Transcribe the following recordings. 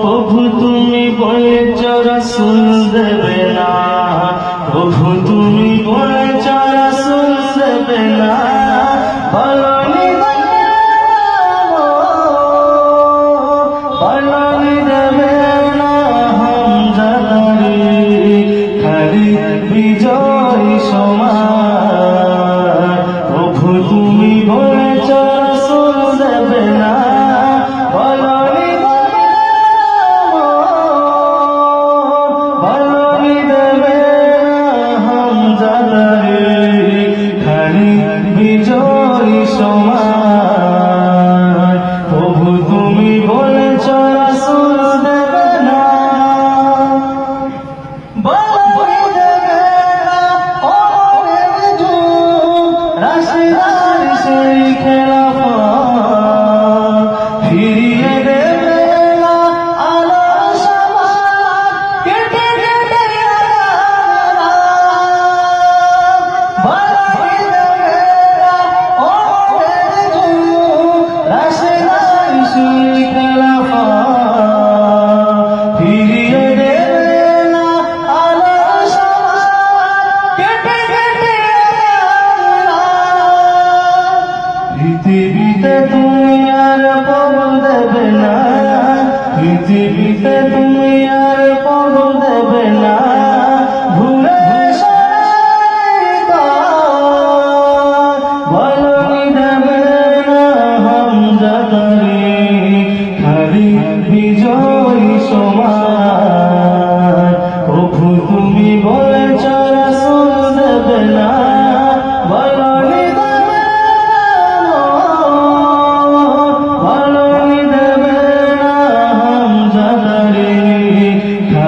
প্রভু তুমি বলে চরা সুন্দর পৃথিবীতে তুমি আর পবন দেবে না। পৃথিবীতে তুমি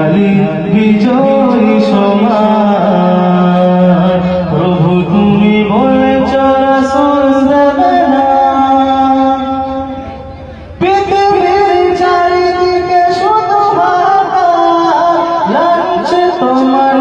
খালি বিজয় সমাজ প্রভু তুমি বলে চলা সন্ধ্যা পৃথিবীর চারিদিকে তোমার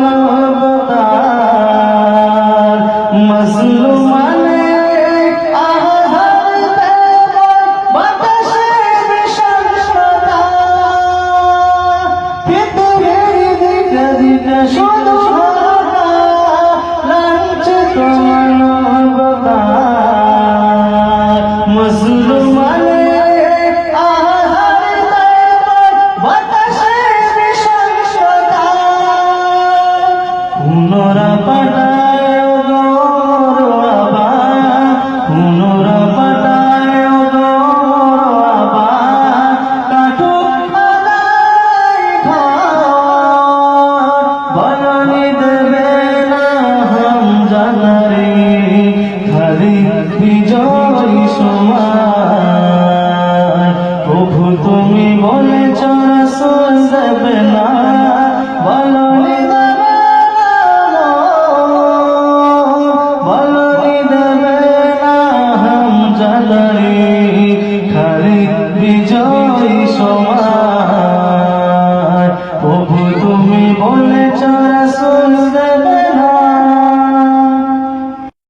শুধু হারি বিজয় সময় প্রভু, তুমি বলে চড়া সোল দেবে না প্রভু, তুমি বলে চড়া সোল